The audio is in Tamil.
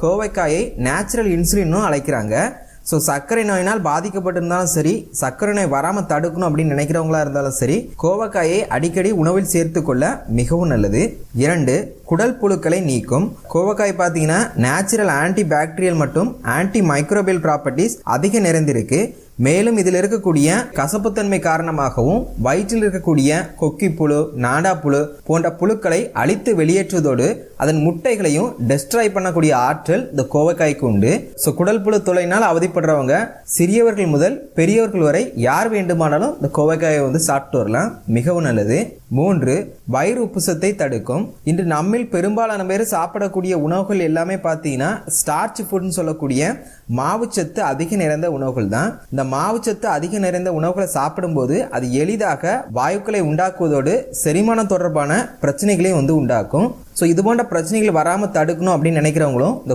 கோவைக்காயை நேச்சுரல் இன்சுலின்னு அழைக்கிறாங்க. ஸோ சர்க்கரை நோயினால் பாதிக்கப்பட்டிருந்தாலும் சரி சர்க்கரை நோய் வராமல் தடுக்கணும் அப்படின்னு நினைக்கிறவங்களா இருந்தாலும் சரி கோவக்காயை அடிக்கடி உணவில் சேர்த்து கொள்ள மிகவும் நல்லது. இரண்டு குடல் புழுக்களை நீக்கும். கோவக்காய் பார்த்தீங்கன்னா நேச்சுரல் ஆன்டி பாக்டீரியல் மற்றும் ஆன்டி மைக்ரோபியல் ப்ராப்பர்ட்டிஸ் அதிக நிறைந்திருக்கு. மேலும் இதில் இருக்கக்கூடிய கசப்புத்தன்மை காரணமாகவும் வயிற்றில் இருக்கக்கூடிய கொக்கி புழு நாடா புழு போன்ற புழுக்களை அழித்து வெளியேற்றுவதோடு அதன் முட்டைகளையும் டெஸ்ட்ராய் பண்ணக்கூடிய ஆற்றல் இந்த கோவக்காய்க்கு உண்டு. ஸோ குடல் புழு தொலைனால் அவதிப்படுறவங்க சிறியவர்கள் முதல் பெரியவர்கள் வரை யார் வேண்டுமானாலும் இந்த கோவக்காயை வந்து சாப்பிட்டு வரலாம். மிகவும் நல்லது. மூன்று வயிறு உப்புசத்தை தடுக்கும். இன்று நம்மில் பெரும்பாலான பேர் சாப்பிடக்கூடிய உணவுகள் எல்லாமே பார்த்தீங்கன்னா ஸ்டார்ச் ஃபுட்னு சொல்லக்கூடிய மாவுச்சத்து அதிக நிறைந்த உணவுகள் தான் இந்த மாவுச்சத்து அதிகம் நிறைந்த உணவுகளை சாப்பிடும்போது அது எளிதாக வாயுக்களை உண்டாக்குவதோடு செரிமானம் தொடர்பான பிரச்சனைகளையும் வந்து உண்டாக்கும். ஸோ இது போன்ற பிரச்சனைகள் வராமல் தடுக்கணும் அப்படின்னு நினைக்கிறவங்களும் இந்த